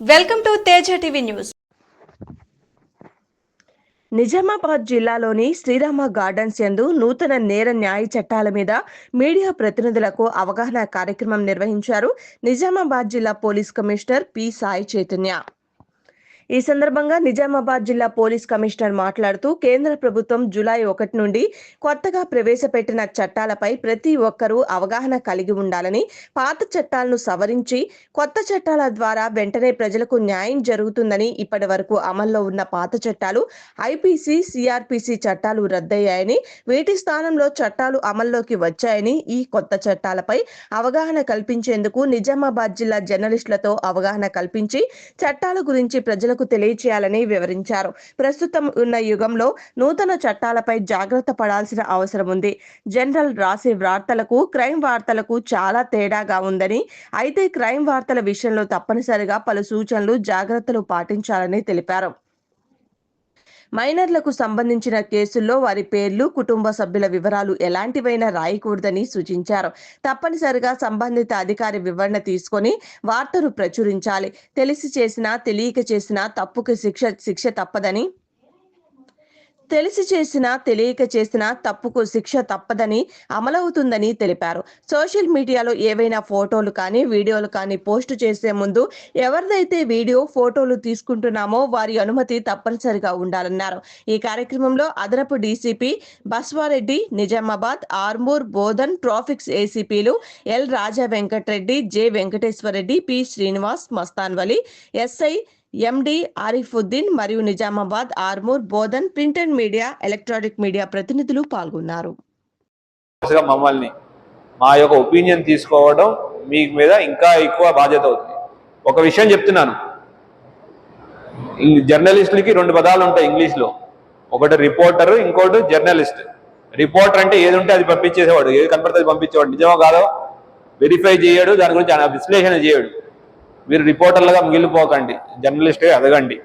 Welcome to Teja TV news. Nizamabad జిల్లాలోని Srirama gardens యందు నూతన నేర న్యాయ చట్టాల మీద మీడియా ప్రతినిధులకు అవగాహన కార్యక్రమం నిర్వహించారు నిజామాబాద్ జిల్లా police commissioner P Sai Chaitanya. ఈ సందర్భంగా నిజామాబాద్ జిల్లా పోలీస్ కమిషనర్ మాట్లాడుతూ కేంద్ర ప్రభుత్వం జూలై ఒకటి నుండి కొత్తగా ప్రవేశపెట్టిన చట్టాలపై ప్రతి ఒక్కరూ అవగాహన కలిగి ఉండాలని పాత చట్టాలను సవరించి కొత్త చట్టాల ద్వారా వెంటనే ప్రజలకు న్యాయం జరుగుతుందని ఇప్పటి వరకు అమల్లో ఉన్న పాత చట్టాలు ఐపీసీ సిఆర్పిసి చట్టాలు రద్దయ్యాయని వీటి స్థానంలో చట్టాలు అమల్లోకి వచ్చాయని ఈ కొత్త చట్టాలపై అవగాహన కల్పించేందుకు నిజామాబాద్ జిల్లా జర్నలిస్టులతో అవగాహన కల్పించి చట్టాల గురించి ప్రజలకు తెలియచేయాలని వివరించారు. ప్రస్తుతం ఉన్న యుగంలో నూతన చట్టాలపై జాగ్రత్త పడాల్సిన అవసరం ఉంది. జనరల్ రాసే వార్తలకు క్రైమ్ వార్తలకు చాలా తేడాగా ఉందని అయితే క్రైమ్ వార్తల విషయంలో తప్పనిసరిగా పలు సూచనలు జాగ్రత్తలు పాటించాలని తెలిపారు. మైనర్లకు సంబంధించిన కేసుల్లో వారి పేర్లు కుటుంబ సభ్యుల వివరాలు ఎలాంటివైనా రాయకూడదని సూచించారు. తప్పనిసరిగా సంబంధిత అధికారి వివరణ తీసుకొని వార్తను ప్రచురించాలి. తెలిసి చేసినా తెలియక చేసినా తప్పుకి శిక్ష శిక్ష తప్పదని తెలిసి చేసినా తెలియక చేసినా తప్పుకు శిక్ష తప్పదని అమలవుతుందని తెలిపారు. సోషల్ మీడియాలో ఏవైనా ఫోటోలు కానీ వీడియోలు కానీ పోస్ట్ చేసే ముందు ఎవరిదైతే వీడియో ఫోటోలు తీసుకుంటున్నామో వారి అనుమతి తప్పనిసరిగా ఉండాలన్నారు. ఈ కార్యక్రమంలో అదనపు DCP Baswareddy Nizamabad Armoor Bodhan traffics ఏసీపీలు L Raja Venkatareddy J Venkateshwarareddy P Srinivas Mastanvali SI MD Arifuddin మరియు Nizamabad Armoor Bodhan print and media electronic media ప్రతినిధులు పాల్గొన్నారు. మమ్మల్ని మా యొక్క ఒపీనియన్ తీసుకోవడం మీ మీద ఇంకా ఎక్కువ బాధ్యత అవుతుంది. ఒక విషయం చెప్తున్నాను. జర్నలిస్టులకి రెండు పదాలు ఉంటాయి ఇంగ్లీష్లో. ఒకటి రిపోర్టర్ ఇంకోటి జర్నలిస్ట్. రిపోర్టర్ అంటే ఏది ఉంటే అది పంపించేసేవాడు. ఏది కనపడితే అది పంపించేవాడు. నిజమో కాదో వెరిఫై చేయడు దాని గురించి విశ్లేషణ చేయడు. మీరు రిపోర్టర్లుగా మిగిలిపోకండి జర్నలిస్ట్గా ఎదగండి.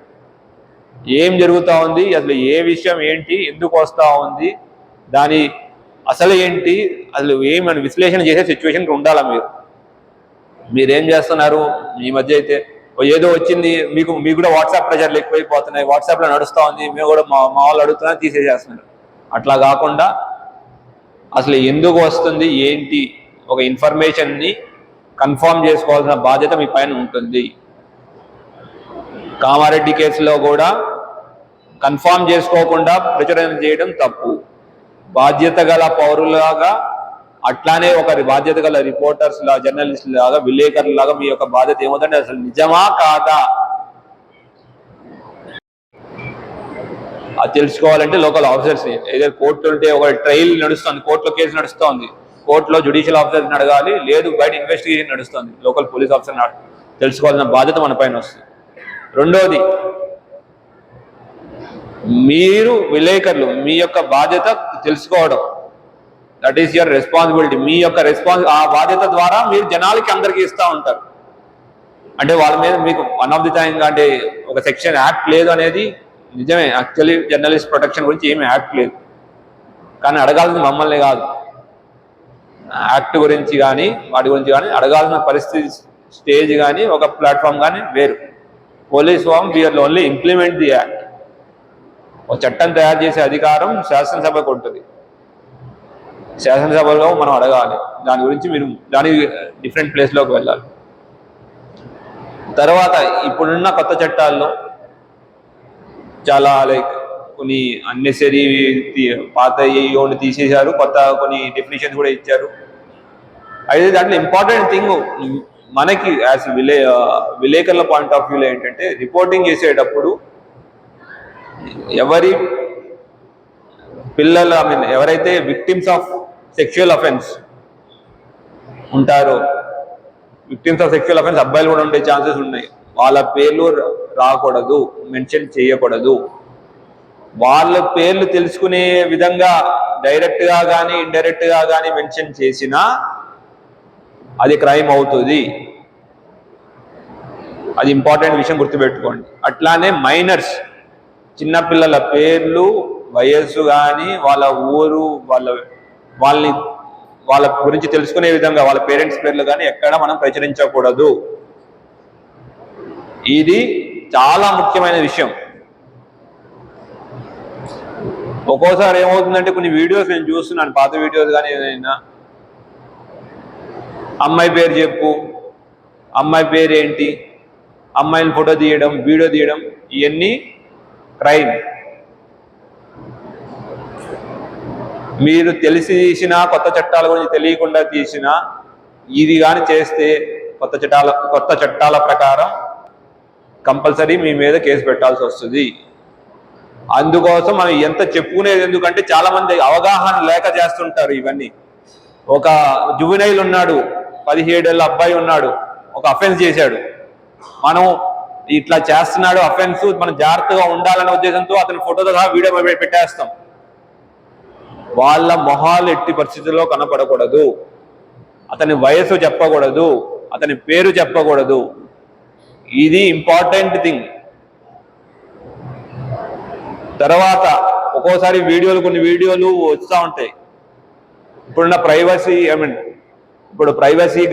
ఏం జరుగుతూ ఉంది అసలు ఏ విషయం ఏంటి ఎందుకు వస్తూ ఉంది దాని అసలు ఏంటి అసలు ఏమని విశ్లేషణ చేసే సిచ్యువేషన్కి ఉండాలా మీరు? మీరేం చేస్తున్నారు? ఈ మధ్య అయితే ఏదో వచ్చింది మీకు మీకు కూడా వాట్సాప్ ప్రెషర్లు ఎక్కువైపోతున్నాయి వాట్సాప్లో నడుస్తూ ఉంది మేము కూడా మా మా వాళ్ళు అడుగుతున్నా తీసేసేస్తున్నారు. అట్లా కాకుండా అసలు ఎందుకు వస్తుంది ఏంటి ఒక ఇన్ఫర్మేషన్ని కన్ఫర్మ్ చేసుకోవాల్సిన బాధ్యత మీ పైన ఉంటుంది. కామారెడ్డి కేసులో కూడా కన్ఫామ్ చేసుకోకుండా ప్రచురణ చేయడం తప్పు. బాధ్యత గల పౌరులాగా అట్లానే ఒక బాధ్యత గల రిపోర్టర్స్ లాగా జర్నలిస్ట్ లాగా విలేకరుల లాగా మీ యొక్క బాధ్యత ఏమవుతుంటే అసలు నిజమా కాదా? అది తెలుసుకోవాలంటే లోకల్ ఆఫీసర్స్ ఏదో కోర్టు ఉంటే ఒక ట్రయల్ నడుస్తుంది కోర్టులో కేసు నడుస్తోంది. కోర్టులో జుడిషియల్ ఆఫీసర్ని అడగాలి. లేదు బయట ఇన్వెస్టిగేషన్ నడుస్తుంది. లోకల్ పోలీస్ ఆఫీసర్ని తెలుసుకోవాల్సిన బాధ్యత మన పైన వస్తుంది. రెండవది మీరు విలేకరులు మీ యొక్క బాధ్యత తెలుసుకోవడం. దట్ ఈస్ యువర్ రెస్పాన్సిబిలిటీ మీ యొక్క రెస్పాన్స్ ఆ బాధ్యత ద్వారా మీరు జనాలకి అందరికీ ఇస్తూ ఉంటారు. అంటే వాళ్ళ మీద మీకు వన్ ఆఫ్ ది టైమ్ అంటే ఒక సెక్షన్ యాక్ట్ లేదు అనేది నిజమే. యాక్చువల్లీ జర్నలిస్ట్ ప్రొటెక్షన్ గురించి ఏమి యాక్ట్ లేదు. కానీ అడగాల్సింది మమ్మల్ని కాదు. యాక్ట్ గురించి కానీ వాటి గురించి కానీ అడగాల్సిన పరిస్థితి స్టేజ్ కానీ ఒక ప్లాట్ఫామ్ కానీ వేరు. Police form we are only implement the act ఒక చట్టం తయారు చేసే అధికారం శాసనసభకు ఉంటుంది. శాసనసభలో మనం అడగాలి. దాని గురించి మీరు దాని డిఫరెంట్ ప్లేస్లోకి వెళ్ళాలి. తర్వాత ఇప్పుడున్న కొత్త చట్టాల్లో చాలా లైక్ కొన్ని అన్నెసరీ పాత యోని తీసేశారు. కొత్త కొన్ని డెఫినేషన్స్ కూడా ఇచ్చారు. అయితే దాంట్లో ఇంపార్టెంట్ థింగ్ మనకి యాజ్ విలే uh, విలేకరుల పాయింట్ ఆఫ్ వ్యూలో ఏంటంటే రిపోర్టింగ్ చేసేటప్పుడు ఎవరి పిల్లలు ఐ మీన్ ఎవరైతే విక్టిమ్స్ ఆఫ్ సెక్షువల్ అఫెన్స్ ఉంటారో విక్టిమ్స్ ఆఫ్ సెక్షువల్ అఫెన్స్ అబ్బాయిలు కూడా ఉండే ఛాన్సెస్ ఉన్నాయి. వాళ్ళ పేర్లు రాకూడదు మెన్షన్ చేయకూడదు. వాళ్ళ పేర్లు తెలుసుకునే విధంగా డైరెక్ట్గా కానీ ఇండైరెక్ట్గా కానీ మెన్షన్ చేసినా అది క్రైమ్ అవుతుంది. అది ఇంపార్టెంట్ విషయం గుర్తుపెట్టుకోండి. అట్లానే మైనర్స్ చిన్నపిల్లల పేర్లు వయస్సు కానీ వాళ్ళ ఊరు వాళ్ళ వాళ్ళని వాళ్ళ గురించి తెలుసుకునే విధంగా వాళ్ళ పేరెంట్స్ పేర్లు కానీ ఎక్కడ మనం ప్రచురించకూడదు. ఇది చాలా ముఖ్యమైన విషయం. ఒక్కోసారి ఏమవుతుందంటే కొన్ని వీడియోస్ నేను చూస్తున్నాను పాత వీడియోస్ కానీ ఏదైనా. అమ్మాయి పేరు చెప్పు. అమ్మాయి పేరు ఏంటి అమ్మాయిని ఫోటో తీయడం వీడియో తీయడం ఇవన్నీ క్రైమ్. మీరు తెలిసి తీసిన కొత్త చట్టాల గురించి తెలియకుండా తీసిన ఇది కానీ చేస్తే కొత్త చట్టాల కొత్త చట్టాల ప్రకారం కంపల్సరీ మీ మీద కేసు పెట్టాల్సి వస్తుంది. అందుకోసం మనం ఎంత చెప్పుకునేది ఎందుకంటే చాలామంది అవగాహన లేక చేస్తుంటారు ఇవన్నీ. ఒక జువినైల్ ఉన్నాడు పదిహేడేళ్ళ అబ్బాయి ఉన్నాడు. ఒక అఫెన్స్ చేశాడు. మనం ఇట్లా చేస్తున్నాడు అఫెన్స్ మనం జాగ్రత్తగా ఉండాలనే ఉద్దేశంతో అతని ఫోటోతో సహా వీడియో పెట్టేస్తాం. వాళ్ళ మొహాలు ఎట్టి పరిస్థితుల్లో కనపడకూడదు. అతని వయసు చెప్పకూడదు. అతని పేరు చెప్పకూడదు. ఇది ఇంపార్టెంట్ థింగ్ తర్వాత ఒక్కోసారి వీడియోలు కొన్ని వీడియోలు వస్తూ ఉంటాయి. ఇప్పుడున్న ప్రైవసీ ఐ మీన్ ఇప్పుడు ప్రైవసీ